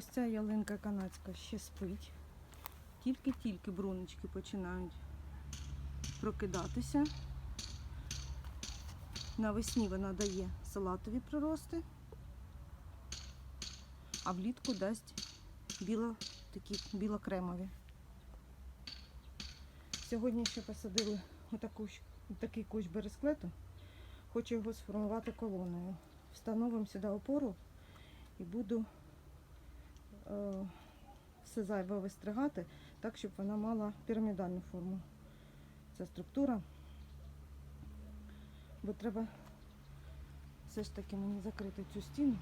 Ось ця ялинка канадська ще спить. Тільки-тільки бруночки починають прокидатися. Навесні вона дає салатові прирости, а влітку дасть біло, такі білокремові. Сьогодні ще посадили отаку, такий кущ бересклету. Хочу його сформувати колоною. Встановимо сюди опору і буду все зайве вистригати, так, щоб вона мала пірамідальну форму. Ця структура. Бо треба все ж таки мені закрити цю стіну.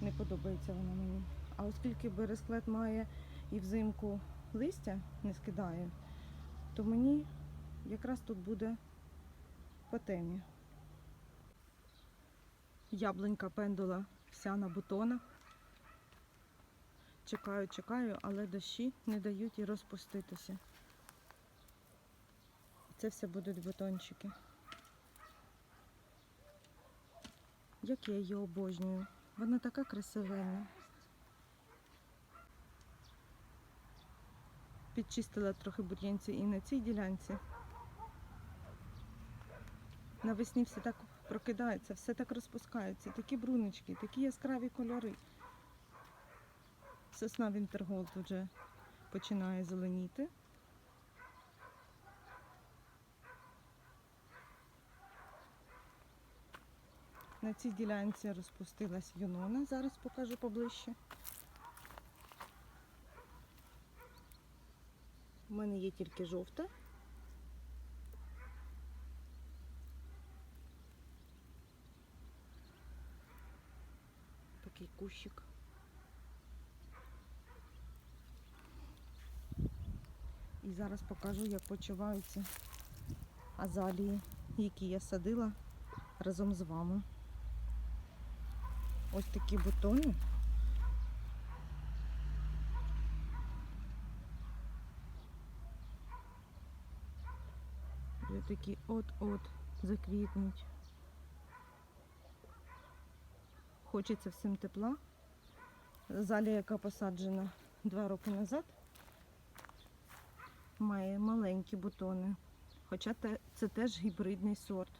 Не подобається вона мені. А оскільки бересклет має і взимку листя не скидає, то мені якраз тут буде по темі. Яблунька пендула вся на бутонах. Чекаю, чекаю, але дощі не дають їй розпуститися. Це все будуть бутончики. Як я її обожнюю. Вона така красивенна. Підчистила трохи бур'янці і на цій ділянці. Навесні все так прокидається, все так розпускається, такі бруночки, такі яскраві кольори. Сосна Вінтерголд вже починає зеленіти. На цій ділянці розпустилась юнона, зараз покажу поближче. У мене є тільки жовта. Такий кущик. І зараз покажу, як почуваються азалії, які я садила разом з вами. Ось такі бутони. Вже такі от-от заквітнуть. Хочеться всім тепла. Залі, яка посаджена два роки назад, має маленькі бутони. Хоча це теж гібридний сорт.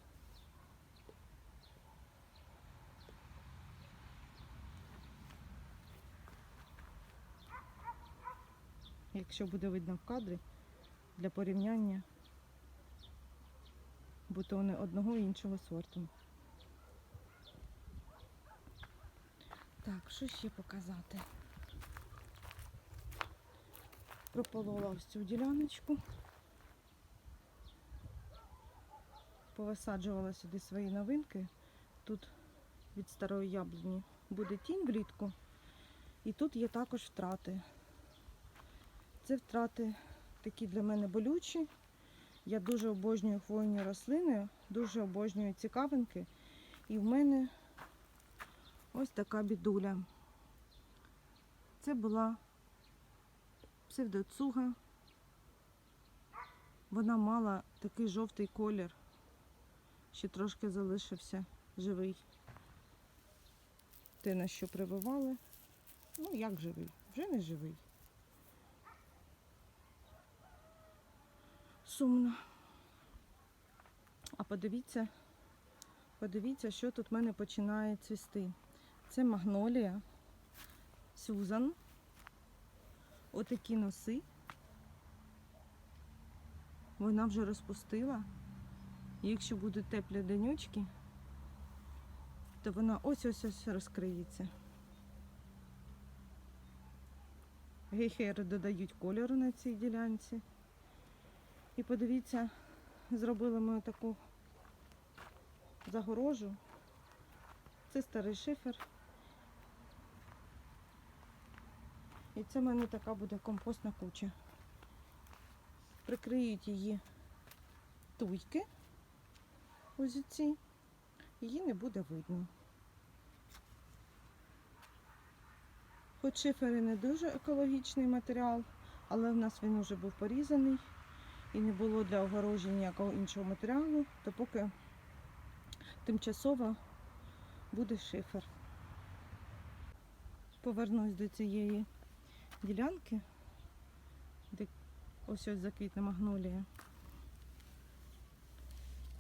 Якщо буде видно в кадрі, для порівняння бутони одного і іншого сорту. Так, що ще показати? Прополола ось цю діляночку. Повисаджувала сюди свої новинки. Тут від старої яблуні буде тінь влітку. І тут є також втрати. Це втрати такі для мене болючі. Я дуже обожнюю хвойні рослини, дуже обожнюю цікавинки. І в мене ось така бідуля. Це була псевдоцуга. Вона мала такий жовтий колір, ще трошки залишився живий. Те, на що прививали. Ну, як живий? Вже не живий. Сумно. А подивіться, подивіться, що тут в мене починає цвісти. Це магнолія, Сюзан. Отакі носи. Вона вже розпустила. Якщо будуть теплі денючки, то вона ось-ось ось розкриється. Гейхери додають кольору на цій ділянці. І подивіться, зробили ми таку загорожу. Це старий шифер. І це в мене така буде компостна куча. Прикриють її туйки. Ось ці. Її не буде видно. Хоч шифер і не дуже екологічний матеріал, але в нас він вже був порізаний і не було для огороження ніякого іншого матеріалу, то поки тимчасово буде шифер. повернусь до цієї ділянки, де ось ось заквітне магнолія.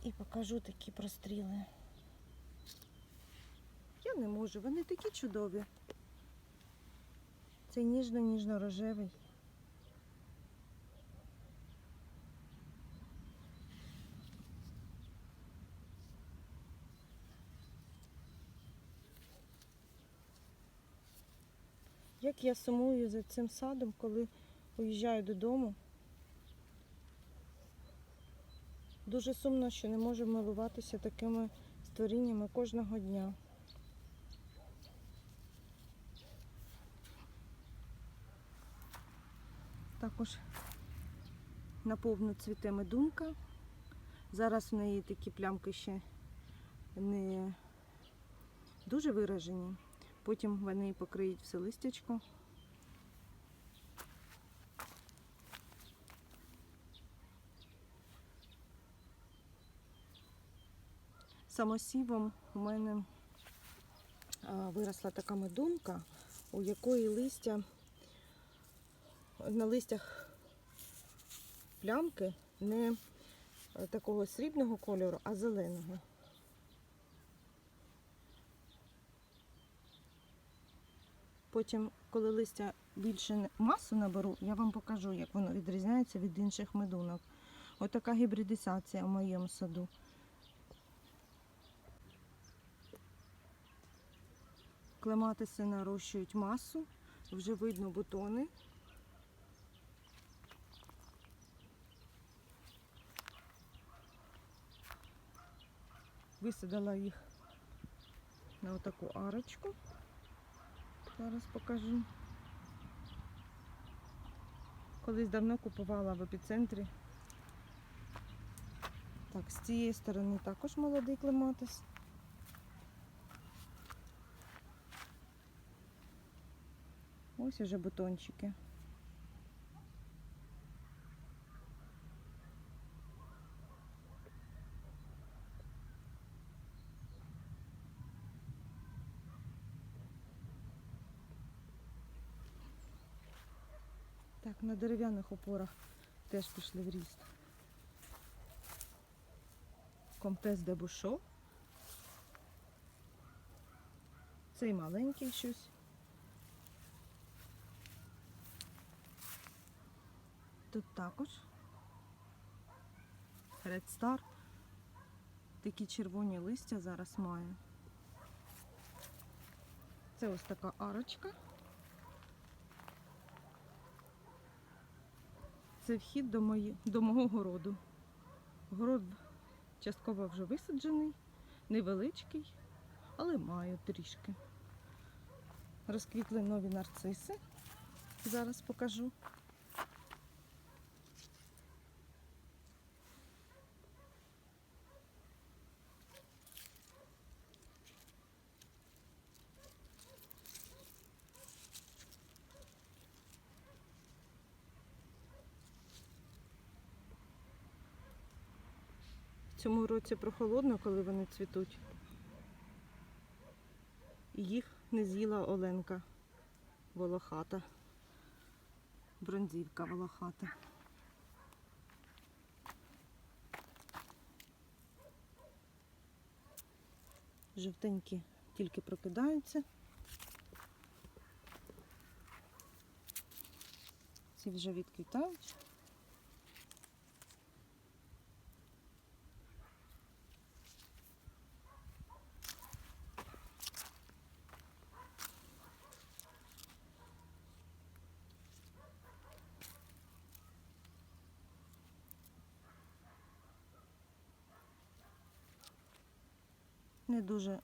І покажу такі простріли. Я не можу, вони такі чудові. Цей ніжно-ніжно-рожевий. Як я сумую за цим садом, коли уїжджаю додому. Дуже сумно, що не можу милуватися такими створіннями кожного дня. Також наповну цвіте медунка. Зараз в неї такі плямки ще не дуже виражені. Потім вони покриють все листячко. Самосівом у мене виросла така медунка, у якої листя на листях плямки не такого срібного кольору, а зеленого. Потім, коли листя більше масу наберу, я вам покажу, як воно відрізняється від інших медунок. Ось така гібридизація в моєму саду. Клематиси нарощують масу, вже видно бутони. Висадила їх на отаку арочку. Зараз покажу. Колись давно купувала в епіцентрі. Так, з цієї сторони також молодий клематис. Ось уже бутончики. Так, на дерев'яних опорах теж пішли в ріст. Комтес де Бушо. Цей маленький щось. Тут також Star. Такі червоні листя зараз має. Це ось така арочка. Це вхід до, мої, до мого городу. Город частково вже висаджений, невеличкий, але маю трішки. Розквітли нові нарциси. Зараз покажу. Цьому році прохолодно, коли вони цвітуть. Їх не з'їла Оленка волохата. Бронзівка волохата. Жовтенькі тільки прокидаються. Ці вже відквітають. Не дуже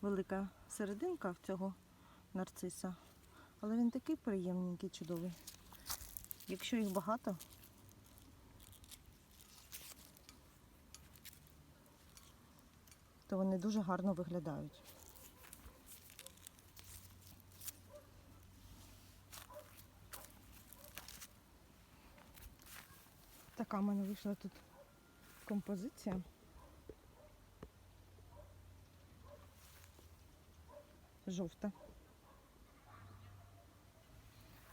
велика серединка в цього нарциса, але він такий приємненький, чудовий. Якщо їх багато, то вони дуже гарно виглядають. Така в мене вийшла тут композиція. Жовта.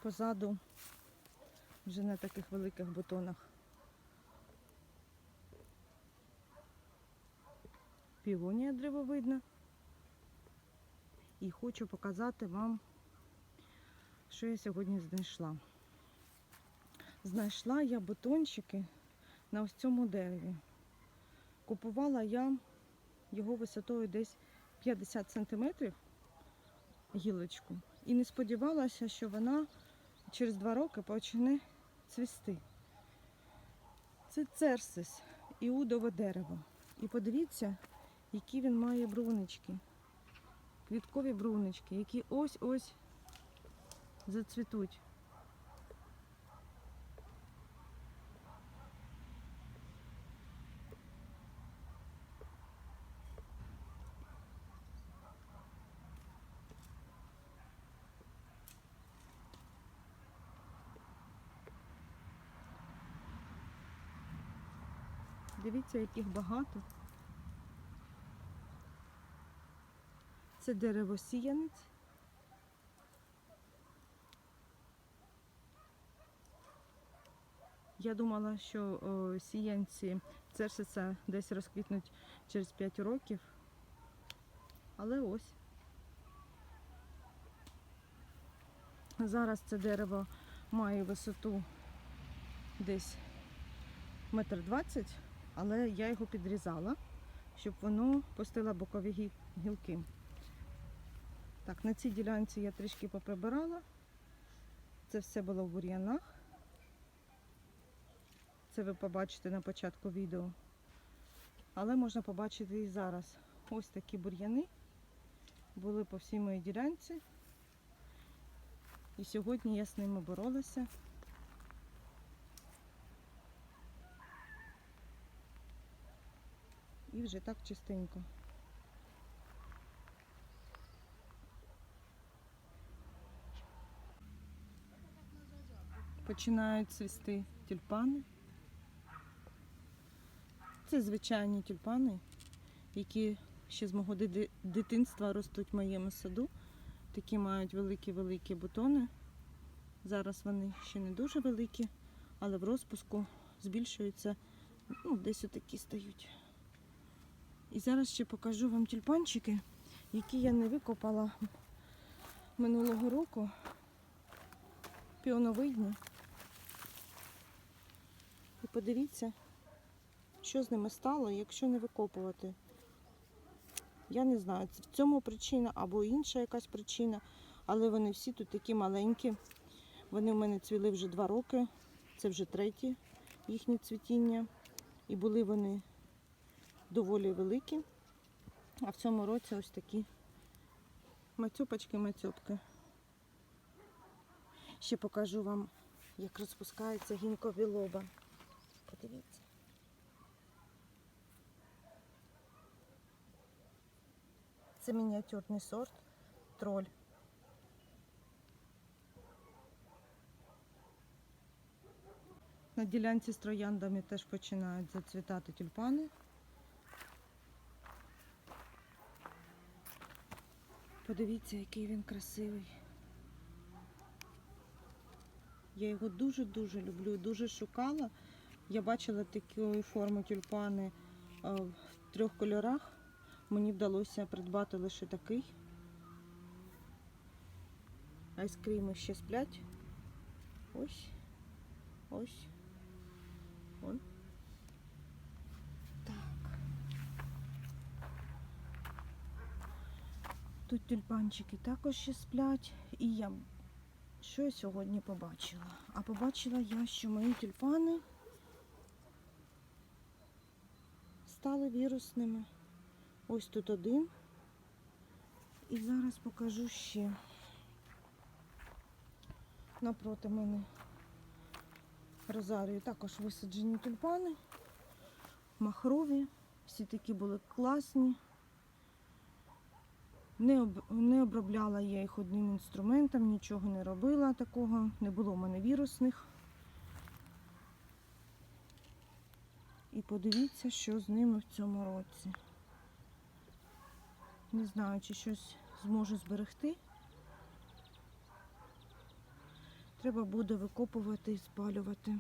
позаду, вже на таких великих бутонах. Півонія древовидна. І хочу показати вам, що я сьогодні знайшла. Знайшла я бутончики на ось цьому дереві. Купувала я його висотою десь 50 см гілочку. І не сподівалася, що вона через два роки почне цвісти. Це церсис, іудове дерево. І подивіться, які він має брунички. Квіткові брунички, які ось-ось зацвітуть. Дивіться, яких багато. Це дерево сіянець. Я думала, що о, сіянці церсиса десь розквітнуть через 5 років. Але ось. Зараз це дерево має висоту десь метр двадцять, але я його підрізала, щоб воно пустило бокові гілки. Так, на цій ділянці я трішки поприбирала. Це все було в бур'янах. Це ви побачите на початку відео. Але можна побачити і зараз. Ось такі бур'яни були по всій моїй ділянці. І сьогодні я з ними боролася. І вже так чистенько. Починають цвісти тюльпани. Це звичайні тюльпани, які ще з мого дитинства ростуть в моєму саду. Такі мають великі-великі бутони. Зараз вони ще не дуже великі, але в розпуску збільшуються, ну, десь отакі стають. І зараз ще покажу вам тюльпанчики, які я не викопала минулого року. Піоновидні. І подивіться, що з ними стало, якщо не викопувати. Я не знаю, це в цьому причина або інша якась причина, але вони всі тут такі маленькі. Вони в мене цвіли вже два роки. Це вже третє їхнє цвітіння. І були вони доволі великі. А в цьому році ось такі мацюпочки-мацюпки. Ще покажу вам, як розпускається гінко білоба. Подивіться. Це мініатюрний сорт троль. На ділянці з трояндами теж починають зацвітати тюльпани. Подивіться, який він красивий. Я його дуже-дуже люблю, дуже шукала. Я бачила такої форми тюльпани е, в трьох кольорах. Мені вдалося придбати лише такий. Айскріми ще сплять. Ось. Ось. Вон. Тут тюльпанчики також ще сплять. І я що я сьогодні побачила? А побачила я, що мої тюльпани стали вірусними. Ось тут один. І зараз покажу ще. Напроти мене розарію також висаджені тюльпани. Махрові. Всі такі були класні. Не, об, не обробляла я їх одним інструментом, нічого не робила такого, не було в мене вірусних. І подивіться, що з ними в цьому році. Не знаю, чи щось зможу зберегти. Треба буде викопувати і спалювати.